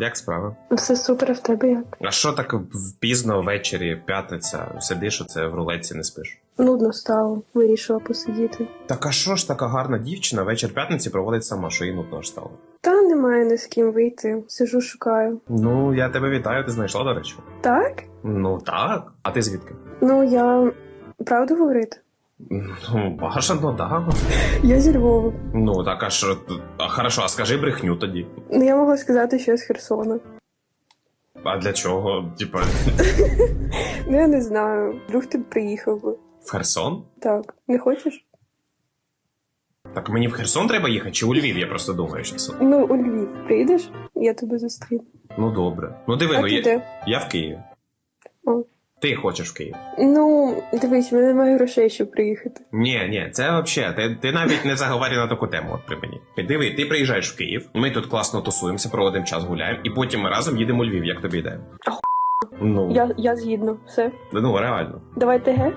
Як справа? Все супер, в тебе як? А що так пізно ввечері, п'ятниця, сидиш оце в рулетці не спиш? Нудно стало, вирішила посидіти. Так а що ж така гарна дівчина вечір п'ятниці проводить сама, що їй нудно ж стало? Та немає ні з ким вийти. Сижу, шукаю. Ну, я тебе вітаю, ти знайшла, до речі. Так? Ну так. А ти звідки? Ну я правду говорити? Ну, бажано, да. Я зі Львова. Ну, так а що. А хорошо, а скажи брехню тоді. Ну я могла сказати, що я з Херсона. А для чого? Типа, Ну я не знаю. Вдруг ти приїхав би. в Херсон? Так, не хочеш? Так мені в Херсон треба їхати, чи у Львів, я просто думаю, що Ну, у Львів приїдеш, я тебе зустріну. Ну добре. Ну диви, А ну ти я, де? я в Києві. О. Ти хочеш в Київ? Ну, дивись, в мене немає грошей, щоб приїхати. Ні, ні, це взагалі, ти, ти навіть не заговорив на таку тему от при мені. Диви, ти приїжджаєш в Київ, ми тут класно тусуємося, проводимо час, гуляємо, і потім ми разом їдемо у Львів, як тобі йде. Ну, Я, я згідно. Все. ну реально. Давай ТГ.